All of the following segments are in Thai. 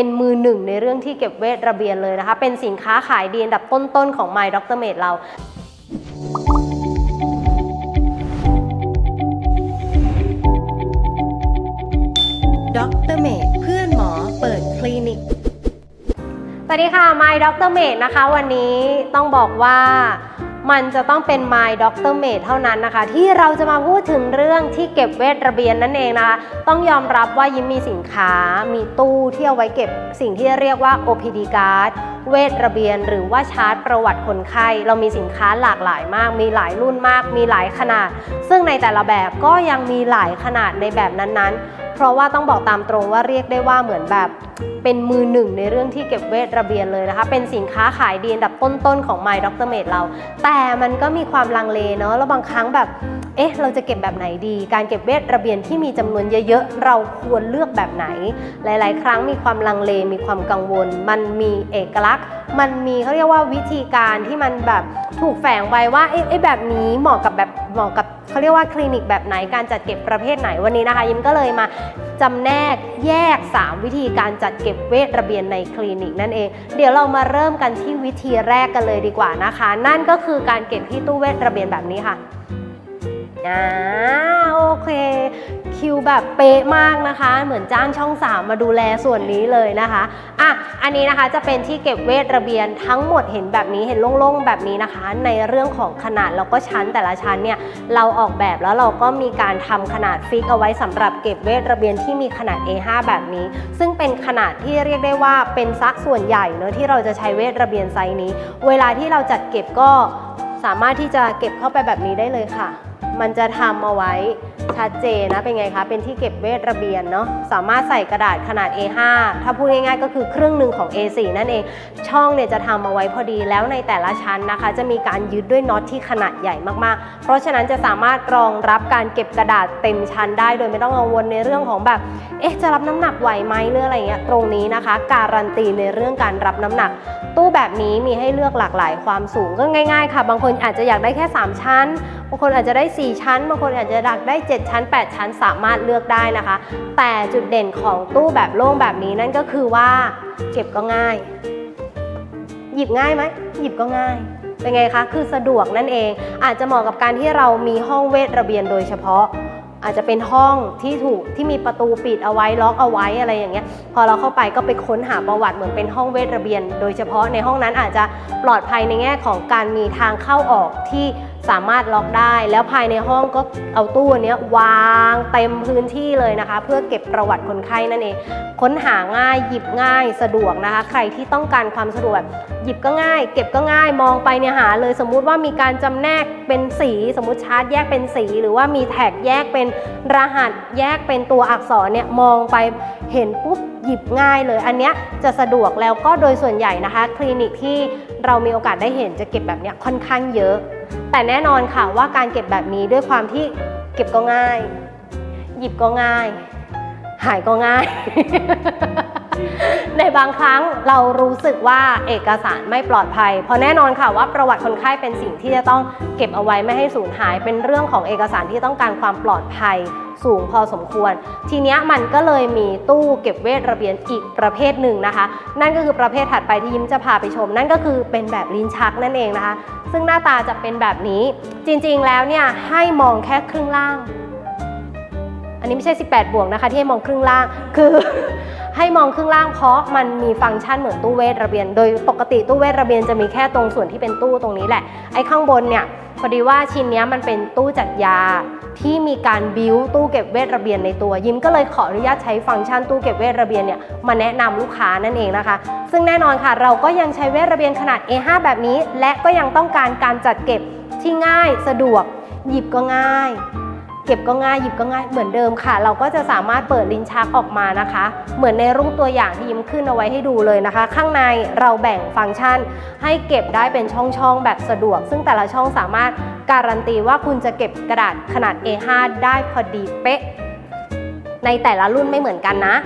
เป็นมือหนึ่งในเรื่องที่เก็บเวทระเบียนเลยนะคะ เป็นสินค้าขายดีอันดับต้นๆของ My Dr. Mate เราดรเมดเพื่อนหมอเปิดคลินิก สวัสดีค่ะ My Dr. Mate นะคะ วันนี้ต้องบอกว่า มันจะต้องเป็น My doctormate เท่านั้นนะคะ ที่เราจะมาพูดถึงเรื่องที่เก็บเวทระเบียนนั่นเองนะคะ ต้องยอมรับว่ายิ้มมีสินค้า มีตู้ที่เอาไว้เก็บสิ่งที่เรียกว่า OPD card เวทระเบียนหรือว่าชาร์ตประวัติคนไข้ เรามีสินค้าหลากหลายมาก มีหลายรุ่นมาก มีหลายขนาด ซึ่งในแต่ละแบบก็ยังมีหลายขนาดในแบบนั้นๆ เพราะว่าต้องบอกตามตรงว่าเรียกได้ว่าเหมือนแบบเป็นมือหนึ่งในเรื่องที่เก็บเวทระเบียนเลยนะคะ เป็นสินค้าขายดีอันดับต้นๆของ My Dr. Mate เรา แต่มันก็มีความลังเลเนาะแล้วบางครั้งแบบเอ๊ะเราจะเก็บแบบไหนดี การเก็บเวทระเบียนที่มีจำนวนเยอะๆ เราควรเลือกแบบไหน หลาย ๆ ครั้งมีความลังเลมีความกังวล มันมีเอกลักษณ์ มันมีเขาเรียกว่าวิธีการที่มันแบบถูกแฝงไว้ว่าเอ๊ะแบบนี้เหมาะกับแบบเหมาะกับเขาเรียกว่าคลินิกแบบไหนการจัดเก็บประเภทไหนวันนี้นะคะ ยิมก็เลยมาจำแนกแยก 3 วิธีการจัดเก็บเวทระเบียนในคลินิกนั่นเอง เดี๋ยวเรามาเริ่มกันที่วิธีแรกกันเลยดีกว่านะคะ นั่นก็คือการเก็บที่ตู้เวทระเบียนแบบนี้ค่ะอ่าโอเค คิวแบบเป๊ะมากนะคะ เหมือนจ้างช่อง 3 มาดูแลส่วนนี้เลยนะคะอะอันนี้นะคะจะเป็นที่เก็บเวทระเบียนทั้งหมดเห็นแบบนี้เห็นโล่งๆแบบนี้นะคะ ในเรื่องของขนาดแล้วก็ชั้นแต่ละชั้นเนี่ยเราออกแบบแล้วเราก็มีการทำขนาดฟิกเอาไว้สำหรับเก็บเวทระเบียนที่มีขนาด A5 แบบนี้ ซึ่งเป็นขนาดที่เรียกได้ว่าเป็นซักส่วนใหญ่เนอะที่เราจะใช้เวทระเบียนไซส์นี้ เวลาที่เราจัดเก็บก็สามารถที่จะเก็บเข้าไปแบบนี้ได้เลยค่ะ มันจะทำเอาไว้ชัดเจนนะเป็นไงคะ เป็นที่เก็บเวทระเบียนเนาะสามารถใส่กระดาษขนาด A5 ถ้าพูดง่ายๆ ก็คือครึ่งหนึ่งของ A4 นั่นเอง ช่องเนี่ยจะทำเอาไว้พอดีแล้วในแต่ละชั้นนะคะ จะมีการยึดด้วยน็อตที่ขนาดใหญ่มากๆ เพราะฉะนั้นจะสามารถรองรับการเก็บกระดาษเต็มชั้นได้โดยไม่ต้องกังวลในเรื่องของแบบเอ๊ะจะรับน้ำหนักไหวไหมหรืออะไรเงี้ยตรงนี้นะคะ การันตีในเรื่องการรับน้ำหนัก ตู้แบบนี้มีให้เลือกหลากหลายความสูงก็ง่าย ๆ ค่ะ บางคนอาจจะอยากได้แค่ 3 ชั้นบางคนอาจจะได้ 4 ชั้น บางคนอาจจะอยากได้ 7 ชั้น 8 ชั้นสามารถเลือกได้นะคะ แต่จุดเด่นของตู้แบบโล่งแบบนี้นั่นก็คือว่าเก็บก็ง่าย หยิบง่ายไหม หยิบก็ง่าย เป็นไงคะ คือสะดวกนั่นเอง อาจจะเหมาะกับการที่เรามีห้องเวทระเบียนโดยเฉพาะ อาจจะเป็นห้องที่ถูกที่มีประตูปิดเอาไว้ล็อกเอาไว้อะไรอย่างเงี้ย พอเราเข้าไปก็ไปค้นหาประวัติเหมือนเป็นห้องเวทระเบียน โดยเฉพาะในห้องนั้นอาจจะปลอดภัยในแง่ของการมีทางเข้าออกที่สามารถล็อกได้ แล้วภายในห้องก็เอาตู้นี้วางเต็มพื้นที่เลยนะคะ เพื่อเก็บประวัติคนไข้นั่นเอง ค้นหาง่ายหยิบง่ายสะดวกนะคะ ใครที่ต้องการความสะดวกหยิบก็ง่าย เก็บก็ง่ายมองไปเนี่ยหาเลยสมมุติว่ามีการจำแนกเป็นสี สมมุติชาร์จแยกเป็นสี หรือว่ามีแท็กแยกเป็นรหัสแยกเป็นตัวอักษรเนี่ยมองไปเห็นปุ๊บหยิบง่ายเลย อันเนี้ยจะสะดวกแล้วก็โดยส่วนใหญ่นะคะ คลินิกที่เรามีโอกาสได้เห็นจะเก็บแบบเนี้ยค่อนข้างเยอะ แต่แน่นอนค่ะว่าการเก็บแบบนี้ด้วยความที่เก็บก็ง่าย หยิบก็ง่าย หายก็ง่าย ในบางครั้งเรารู้สึกว่าเอกสารไม่ปลอดภัย เพราะแน่นอนค่ะว่าประวัติคนไข้เป็นสิ่งที่จะต้องเก็บเอาไว้ไม่ให้สูญหาย เป็นเรื่องของเอกสารที่ต้องการความปลอดภัยสูงพอสมควร ทีนี้มันก็เลยมีตู้เก็บเวทระเบียนอีกประเภทหนึ่งนะคะ นั่นก็คือประเภทถัดไปที่ยิ้มจะพาไปชม นั่นก็คือเป็นแบบลิ้นชักนั่นเองนะคะ ซึ่งหน้าตาจะเป็นแบบนี้ จริงๆแล้วเนี่ยให้มองแค่ครึ่งล่าง อันนี้ไม่ใช่ 18 บวกนะคะ ที่ให้มองครึ่งล่างคือ ให้มองครึ่งล่างเพราะมันมีฟังก์ชันเหมือนตู้เวทระเบียน โดยปกติตู้เวทระเบียนจะมีแค่ตรงส่วนที่เป็นตู้ตรงนี้แหละ ไอ้ข้างบนเนี่ยพอดีว่าชิ้นนี้มันเป็นตู้จัดยาที่มีการบิวตู้เก็บเวทระเบียนในตัว ยิมก็เลยขออนุญาตใช้ฟังก์ชันตู้เก็บเวทระเบียนเนี่ยมาแนะนำลูกค้านั่นเองนะคะ ซึ่งแน่นอนค่ะ เราก็ยังใช้เวทระเบียนขนาด A5 แบบนี้ และก็ยังต้องการการจัดเก็บที่ง่ายสะดวก หยิบก็ง่าย เก็บก็ง่ายหยิบก็ง่ายเหมือนเดิมค่ะ เราก็จะสามารถเปิดลิ้นชักออกมานะคะ เหมือนในรูปตัวอย่างที่ยิ้มขึ้นเอาไว้ให้ดูเลยนะคะ ข้างในเราแบ่งฟังก์ชัน ให้เก็บได้เป็นช่องๆแบบสะดวก ซึ่งแต่ละช่องสามารถการันตีว่าคุณจะเก็บกระดาษขนาด A5 ได้พอดีเป๊ะในแต่ละรุ่นไม่เหมือนกันนะ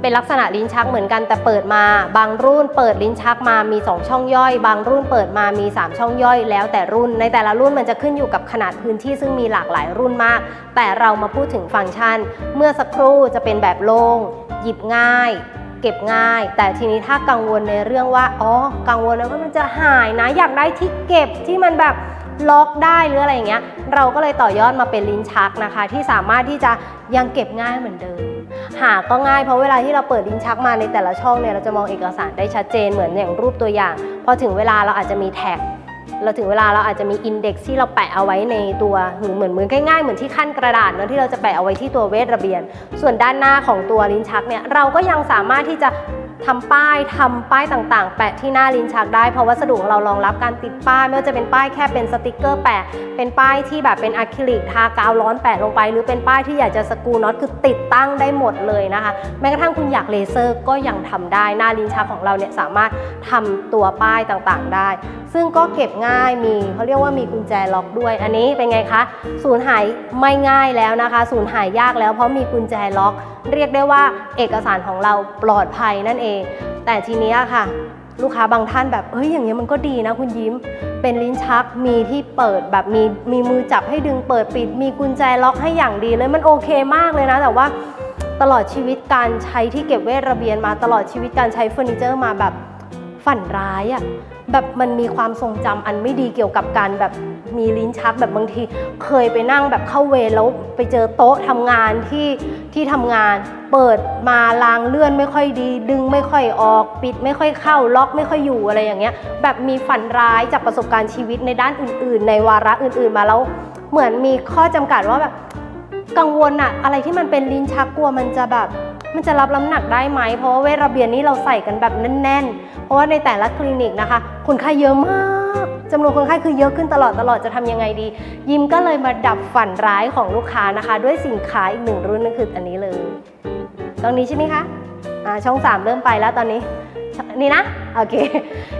เป็นลักษณะลิ้นชักเหมือนกันแต่เปิดมา บางรุ่นเปิดลิ้นชักมามี 2 ช่องย่อย บางรุ่นเปิดมามี 3 ช่องย่อย แล้วแต่รุ่นในแต่ละรุ่นมันจะขึ้นอยู่กับขนาดพื้นที่ซึ่งมีหลากหลายรุ่นมาก แต่เรามาพูดถึงฟังก์ชัน เมื่อสักครู่จะเป็นแบบโล่งหยิบง่าย เก็บง่าย แต่ทีนี้ถ้ากังวลในเรื่องว่าอ๋อกังวลนะว่ามันจะหายนะอยากได้ที่เก็บที่มันแบบล็อกได้หรืออะไรอย่างเงี้ย เราก็เลยต่อยอดมาเป็นลิ้นชักนะคะ ที่สามารถที่จะยังเก็บง่ายเหมือนเดิม หาก็ง่ายเพราะเวลาที่เราเปิดลิ้นชักมาในแต่ละช่องเนี่ยเราจะมองเอกสารได้ชัดเจนเหมือนอย่างรูปตัวอย่าง พอถึงเวลาเราอาจจะมีแท็กเราถึงเวลาเราอาจจะมีอินเด็กซ์ที่เราแปะเอาไว้ในตัวเหมือนเหมือนง่ายๆเหมือนที่ขั้นกระดาษเนาะที่เราจะแปะเอาไว้ที่ตัวเวทระเบียน ส่วนด้านหน้าของตัวลิ้นชักเนี่ยเราก็ยังสามารถที่จะ ทำป้ายทำป้ายต่างๆ แปะที่หน้าลิ้นชักได้เพราะวัสดุของเรารองรับการติดป้ายไม่ว่าจะเป็นป้ายแค่เป็นสติกเกอร์แปะ เป็นป้ายที่แบบเป็นอะคริลิกทากาวร้อนแปะลงไป หรือเป็นป้ายที่อยากจะสกูน็อตคือติดตั้งได้หมดเลยนะคะแม้กระทั่งคุณอยากเลเซอร์ก็ยังทำได้หน้าลิ้นชักของเราเนี่ยสามารถทำตัวป้ายต่างๆได้ ซึ่งก็เก็บง่ายมีเขาเรียกว่ามีกุญแจล็อกด้วย อันนี้เป็นไงคะสูญหายไม่ง่ายแล้วนะคะสูญหายยากแล้วเพราะมีกุญแจล็อกเรียกได้ว่าเอกสารของเราปลอดภัยนั่นเอง แต่ทีนี้ค่ะ ลูกค้าบางท่านแบบเอ้ยอย่างเงี้ยมันก็ดีนะคุณยิ้ม เป็นลิ้นชักมีที่เปิดแบบมีมีมือจับให้ดึงเปิดปิด มีกุญแจล็อกให้อย่างดีเลยมันโอเคมากเลยนะ แต่ว่าตลอดชีวิตการใช้ที่เก็บเวทระเบียนมาตลอดชีวิตการใช้เฟอร์นิเจอร์มาแบบ ฝันร้ายอะ่ะแบบมันมีความทรงจำอันไม่ดีเกี่ยวกับการแบบมีลิ้นชักแบบบางที เคยไปนั่งแบบเข้าเวรแล้วไปเจอโต๊ะทำงานที่ที่ทำงาน เปิดมาลางเลื่อนไม่ค่อยดี ดึงไม่ค่อยออกปิด ไม่ค่อยเข้าล็อกไม่ค่อยอยู่อะไรอย่างเงี้ย แบบมีฝันร้ายจากประสบการณ์ชีวิตในด้านอื่น ๆ ในวาระอื่น ๆ มาแล้วเหมือนมีข้อจำกัดว่าแบบกังวลอะอะไรที่มันเป็นลิ้นชักกลัวมันจะแบบ มันจะรับน้ำหนักได้ไหม เพราะว่าเวทระเบียนนี้เราใส่กันแบบแน่น ๆ เพราะว่าในแต่ละคลินิกนะคะ คนไข้เยอะมากจำนวนคนไข้คือเยอะขึ้นตลอดตลอดจะทำยังไงดี ยิมก็เลยมาดับฝันร้ายของลูกค้านะคะ ด้วยสินค้าอีกหนึ่งรุ่นนั่นคืออันนี้เลย ตรงนี้ใช่ไหมคะอ่าช่อง 3 เริ่มไปแล้วตอนนี้นี่นะ โอเค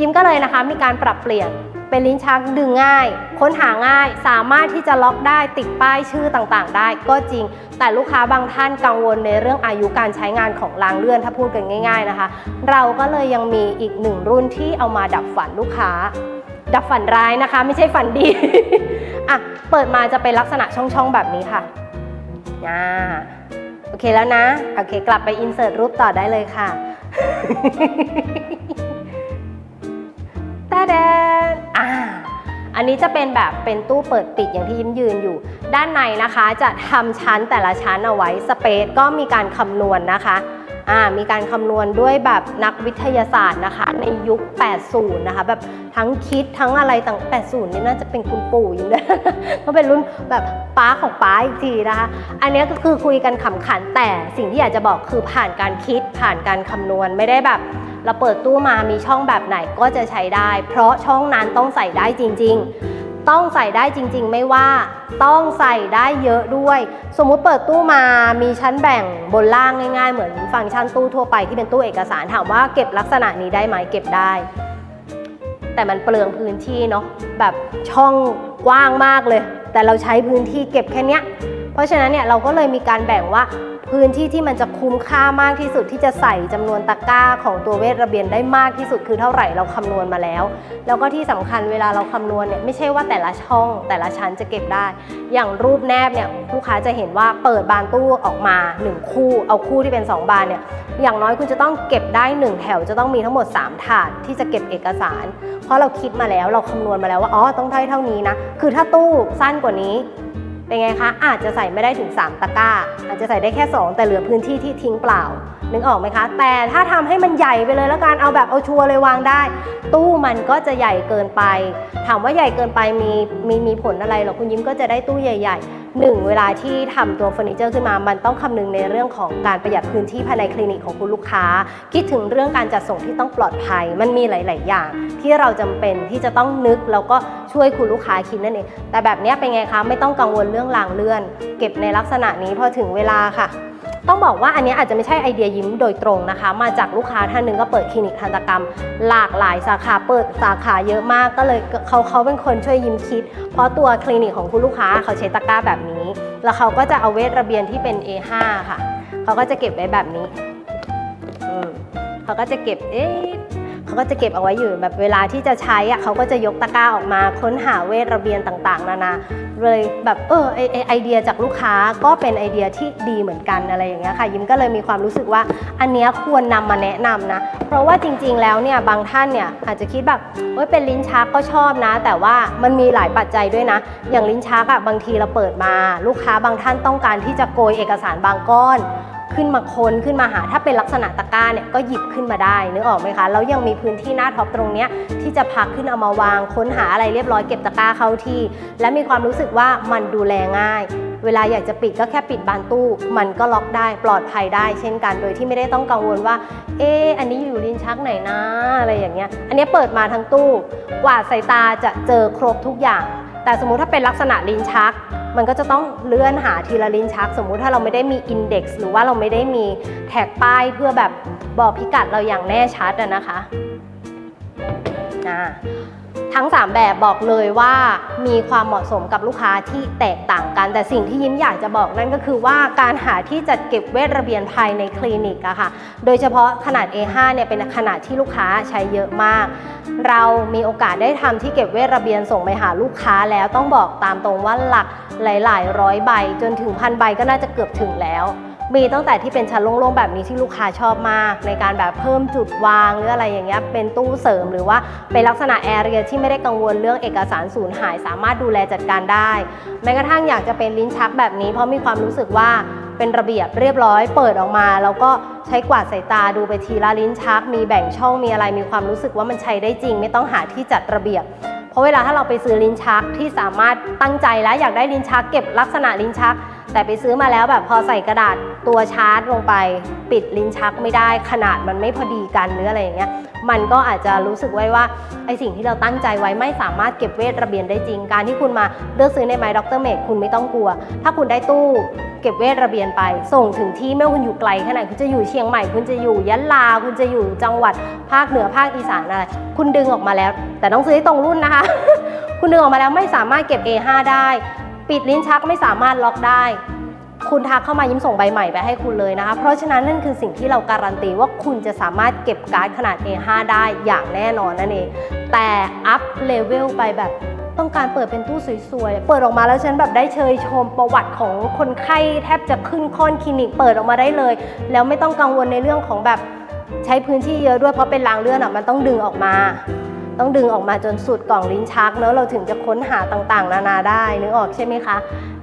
ยิมก็เลยนะคะมีการปรับเปลี่ยน เป็นลิ้นชักดึงง่าย ค้นหาง่าย สามารถที่จะล็อกได้ติดป้ายชื่อต่างๆ ได้ก็จริง แต่ลูกค้าบางท่านกังวลในเรื่องอายุการใช้งานของรางเลื่อนถ้าพูดกันง่าย ๆนะคะ เราก็เลยยังมีอีกหนึ่งรุ่นที่เอามาดับฝันลูกค้า ดับฝันร้ายนะคะ ไม่ใช่ฝันดีอะเปิดมาจะเป็นลักษณะช่องๆแบบนี้ค่ะอ่าโอเคแล้วนะ โอเค กลับไปอินเสิร์ตรูปต่อได้เลยค่ะ ตาแดนอ่าอันนี้จะเป็นแบบเป็นตู้เปิดปิดอย่างที่ยิ้มยืนอยู่ ด้านในนะคะจะทำชั้นแต่ละชั้นเอาไว้สเปซก็มีการคำนวณนะคะอ่ามีการคำนวณด้วยแบบนักวิทยาศาสตร์นะคะ ในยุค 80 นะคะ แบบทั้งคิดทั้งอะไรต่าง 80 นี่น่าจะเป็นคุณปู่ยิ้มเลยก็เป็นรุ่นแบบป้าของป้าอีกทีนะคะ อันนี้ก็คือคุยกันขำขันแต่สิ่งที่อยากจะบอกคือผ่านการคิดผ่านการคำนวณไม่ได้แบบ เราเปิดตู้มามีช่องแบบไหนก็จะใช้ได้ เพราะช่องนั้นต้องใส่ได้จริง ๆ ต้องใส่ได้จริง ๆ ไม่ว่า ต้องใส่ได้เยอะด้วย สมมุติเปิดตู้มามีชั้นแบ่งบนล่างง่าย ๆ เหมือนฟังก์ชันตู้ทั่วไปที่เป็นตู้เอกสารถามว่าเก็บลักษณะนี้ได้ไหมเก็บได้ แต่มันเปลืองพื้นที่เนาะแบบช่องกว้างมากเลย แต่เราใช้พื้นที่เก็บแค่เนี้ยเพราะฉะนั้นเนี่ยเราก็เลยมีการแบ่งว่า พื้นที่ที่มันจะคุ้มค่ามากที่สุดที่จะใส่จำนวนตะกร้าของตัวเวทระเบียนได้มากที่สุดคือเท่าไหร่เราคำนวณมาแล้ว แล้วก็ที่สำคัญเวลาเราคำนวณเนี่ยไม่ใช่ว่าแต่ละช่องแต่ละชั้นจะเก็บได้ อย่างรูปแนบเนี่ยลูกค้าจะเห็นว่าเปิดบานตู้ออกมา 1 คู่ เอาคู่ที่เป็น 2 บานเนี่ยอย่างน้อยคุณจะต้องเก็บได้ 1 แถวจะต้องมีทั้งหมด 3 ถาดที่จะเก็บเอกสาร เพราะเราคิดมาแล้วเราคำนวณมาแล้วว่าอ๋อต้องได้เท่านี้นะคือถ้าตู้สั้นกว่านี้ เป็นไงคะ อาจจะใส่ไม่ได้ถึง 3 ตะกร้า อาจจะใส่ได้แค่ 2 แต่เหลือพื้นที่ที่ทิ้งเปล่า นึกออกไหมคะ แต่ถ้าทำให้มันใหญ่ไปเลยแล้วกันเอาแบบเอาชัวร์เลยวางได้ ตู้มันก็จะใหญ่เกินไป ถามว่าใหญ่เกินไปมีมีมีผลอะไรหรอคุณยิ้มก็จะได้ตู้ใหญ่ ๆ หนึ่งเวลาที่ทำตัวเฟอร์นิเจอร์ขึ้นมา มันต้องคำนึงในเรื่องของการประหยัดพื้นที่ภายในคลินิกของคุณลูกค้า คิดถึงเรื่องการจัดส่งที่ต้องปลอดภัย มันมีหลาย ๆ อย่าง ที่เราจำเป็นที่จะต้องนึกแล้วก็ช่วยคุณลูกค้าคิดนั่นเอง แต่แบบนี้เป็นไงคะ ไม่ต้องกังวลเรื่องรางเลื่อน เก็บในลักษณะนี้พอถึงเวลาค่ะ ต้องบอกว่าอันนี้อาจจะไม่ใช่ไอเดียยิ้มโดยตรงนะคะ มาจากลูกค้าท่านหนึ่งก็เปิดคลินิกทันตกรรม หลากหลายสาขาเปิดสาขาเยอะมากก็เลยเขาเขาเป็นคนช่วยยิ้มคิด เพราะตัวคลินิกของคุณลูกค้าเขาใช้ตะกร้าแบบนี้ แล้วเขาก็จะเอาเวทระเบียนที่เป็น A5 ค่ะ เขาก็จะเก็บไว้แบบนี้เขาก็จะเก็บเอ๊ะ เขาก็จะเก็บเอาไว้อยู่แบบเวลาที่จะใช้อะเขาก็จะยกตะกร้าออกมาค้นหาเวทระเบียนต่างๆ นานาเลยแบบเออไอไอไอเดียจากลูกค้าก็เป็นไอเดียที่ดีเหมือนกันอะไรอย่างเงี้ยค่ะ ยิ้มก็เลยมีความรู้สึกว่าอันเนี้ยควรนำมาแนะนำนะ เพราะว่าจริงๆแล้วเนี่ยบางท่านเนี่ยอาจจะคิดแบบเอ้ยเป็นลิ้นชักก็ชอบนะ แต่ว่ามันมีหลายปัจจัยด้วยนะ อย่างลิ้นชักอะบางทีเราเปิดมา ลูกค้าบางท่านต้องการที่จะโกยเอกสารบางก้อน ขึ้นมาคนขึ้นมาหา ถ้าเป็นลักษณะตะกร้าเนี่ยก็หยิบขึ้นมาได้นึกออกไหมคะแล้วยังมีพื้นที่หน้าท็อปตรงเนี้ยที่จะพักขึ้นเอามาวางค้นหาอะไรเรียบร้อยเก็บตะกร้าเข้าที่ และมีความรู้สึกว่ามันดูแลง่าย เวลาอยากจะปิดก็แค่ปิดบานตู้ มันก็ล็อกได้ปลอดภัยได้ เช่นกันโดยที่ไม่ได้ต้องกังวลว่า เอออันนี้อยู่ลิ้นชักไหนนะอะไรอย่างเงี้ย อันนี้เปิดมาทั้งตู้กว่าสายตาจะเจอครบทุกอย่าง แต่สมมุติถ้าเป็นลักษณะลิ้นชัก มันก็จะต้องเลื่อนหาทีละลิ้นชัก สมมุติถ้าเราไม่ได้มีอินเด็กซ์หรือว่าเราไม่ได้มีแท็กป้ายเพื่อแบบบอกพิกัดเราอย่างแน่ชัดนะคะอ่า ทั้ง 3 แบบบอกเลยว่ามีความเหมาะสมกับลูกค้าที่แตกต่างกัน แต่สิ่งที่ยิ้มอยากจะบอกนั่นก็คือว่าการหาที่จัดเก็บเวทระเบียนภายในคลินิกอะค่ะ โดยเฉพาะขนาด A5 เนี่ยเป็นขนาดที่ลูกค้าใช้เยอะมาก เรามีโอกาสได้ทำที่เก็บเวทระเบียนส่งไปหาลูกค้าแล้วต้องบอกตามตรงว่าหลักหลายๆร้อยใบจนถึงพันใบก็น่าจะเกือบถึงแล้ว มีตั้งแต่ที่เป็นชั้นโล่งๆแบบนี้ที่ลูกค้าชอบมาก ในการแบบเพิ่มจุดวางหรืออะไรอย่างเงี้ยเป็นตู้เสริมหรือว่าเป็นลักษณะแอเรียที่ไม่ได้กังวลเรื่องเอกสารสูญหาย สามารถดูแลจัดการได้ แม้กระทั่งอยากจะเป็นลิ้นชักแบบนี้ เพราะมีความรู้สึกว่าเป็นระเบียบเรียบร้อย เปิดออกมา แล้วก็ใช้กวาดสายตาดูไปทีละลิ้นชัก มีแบ่งช่องมีอะไรมีความรู้สึกว่ามันใช้ได้จริง ไม่ต้องหาที่จัดระเบียบเพราะเวลาถ้าเราไปซื้อลิ้นชักที่สามารถตั้งใจแล้วอยากได้ลิ้นชักเก็บลักษณะลิ้นชัก แต่ไปซื้อมาแล้วแบบพอใส่กระดาษตัวชาร์จลงไป ปิดลิ้นชักไม่ได้ขนาดมันไม่พอดีกันหรืออะไรอย่างเงี้ยมันก็อาจจะรู้สึกไว้ว่าไอสิ่งที่เราตั้งใจไว้ไม่สามารถเก็บเวทระเบียนได้จริง การที่คุณมาเลือกซื้อในไมด็อกเตอร์เมดคุณไม่ต้องกลัว ถ้าคุณได้ตู้เก็บเวทระเบียนไป ส่งถึงที่ไม่ว่าคุณอยู่ไกลแค่ไหนคุณจะอยู่เชียงใหม่ คุณจะอยู่ยะลา คุณจะอยู่จังหวัดภาคเหนือภาคอีสานอะไรคุณดึงออกมาแล้ว แต่ต้องซื้อให้ตรงรุ่นนะคะ คุณดึงออกมาแล้วไม่สามารถเก็บ A5 ได้ ปิดลิ้นชักไม่สามารถล็อกได้ คุณทักเข้ามายิ้มส่งใบใหม่ไปให้คุณเลยนะคะ เพราะฉะนั้นนั่นคือสิ่งที่เราการันตีว่าคุณจะสามารถเก็บการ์ดขนาด A5 ได้อย่างแน่นอนนั่นเอง แต่อัพเลเวลไปแบบต้องการเปิดเป็นตู้สวยๆ เปิดออกมาแล้วฉันแบบได้เชยชมประวัติของคนไข้แทบจะขึ้นค่อนคลินิกเปิดออกมาได้เลย แล้วไม่ต้องกังวลในเรื่องของแบบใช้พื้นที่เยอะด้วยเพราะเป็นรางเลื่อนอะมันต้องดึงออกมา ต้องดึงออกมาจนสุดกล่องลิ้นชักเนอะเราถึงจะค้นหาต่างๆ นานาได้นึกออกใช่ไหมคะ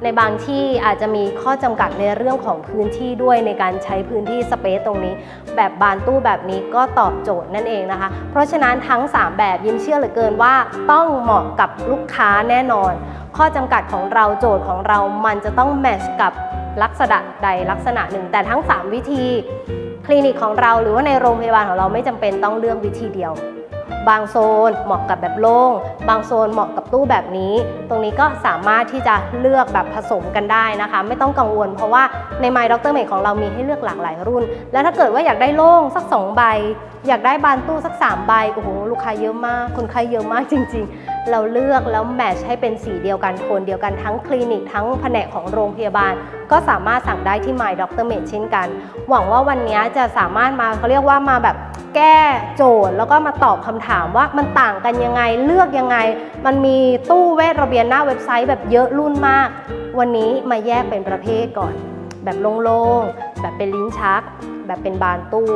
ในบางที่อาจจะมีข้อจำกัดในเรื่องของพื้นที่ด้วยในการใช้พื้นที่สเปซตรงนี้ แบบบานตู้แบบนี้ก็ตอบโจทย์นั่นเองนะคะ เพราะฉะนั้นทั้ง 3 แบบยิ้มเชื่อเหลือเกินว่า ต้องเหมาะกับลูกค้าแน่นอน ข้อจำกัดของเราโจทย์ของเรามันจะต้องแมชกับลักษณะใดลักษณะหนึ่ง แต่ทั้ง 3 วิธี คลินิกของเราหรือว่าในโรงพยาบาลของเราไม่จำเป็นต้องเลือกวิธีเดียว บางโซนเหมาะกับแบบโล่ง บางโซนเหมาะกับตู้แบบนี้ ตรงนี้ก็สามารถที่จะเลือกแบบผสมกันได้นะคะ ไม่ต้องกังวล เพราะว่าใน My Doctor Mate ของเรามีให้เลือกหลากหลายรุ่น แล้วถ้าเกิดว่าอยากได้โล่งสัก 2 ใบ อยากได้บานตู้สัก 3 ใบ โอ้โห ลูกค้าเยอะมาก คนไข้เยอะมากจริง ๆ เราเลือกแล้วแมทช์ให้เป็นสีเดียวกันโทนเดียวกันทั้งคลินิกทั้งแผนกของโรงพยาบาล ก็สามารถสั่งได้ที่ My Doctor Mate เช่นกัน หวังว่าวันนี้จะสามารถมาเขาเรียกว่ามาแบบแก้โจทย์แล้วก็มาตอบคำถามว่ามันต่างกันยังไงเลือกยังไง มันมีตู้เวทระเบียนหน้าเว็บไซต์แบบเยอะรุ่นมาก วันนี้มาแยกเป็นประเภทก่อน แบบโล่งๆแบบเป็นลิ้นชัก แบบเป็นบานตู้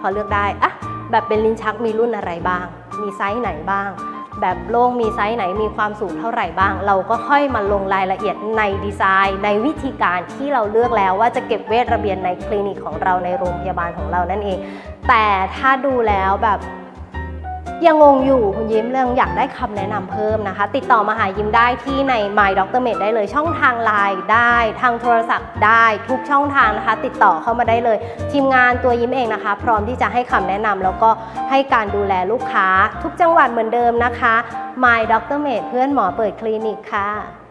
พอเลือกได้อะแบบเป็นลิ้นชักมีรุ่นอะไรบ้าง มีไซส์ไหนบ้าง แบบโล่งมีไซส์ไหนมีความสูงเท่าไหร่บ้าง เราก็ค่อยมาลงรายละเอียดในดีไซน์ ในวิธีการที่เราเลือกแล้วว่าจะเก็บเวทระเบียนในคลินิกของเราในโรงพยาบาลของเรานั่นเอง แต่ถ้าดูแล้วแบบ ยังงงอยู่คุณยิ้มเรื่องอยากได้คำแนะนำเพิ่มนะคะ ติดต่อมาหายิ้มได้ที่ใน My Doctor m a d ได้เลยช่องทางไลน์ได้ทางโทรศัพท์ได้ทุกช่องทางนะคะ ติดต่อเข้ามาได้เลย ทีมงานตัวยิ้มเองนะคะ พร้อมที่จะให้คำแนะนำแล้วก็ให้การดูแลลูกค้า ทุกจังหวัดเหมือนเดิมนะคะ My Doctor m a d เพื่อนหมอเปิดคลินิกค่ะ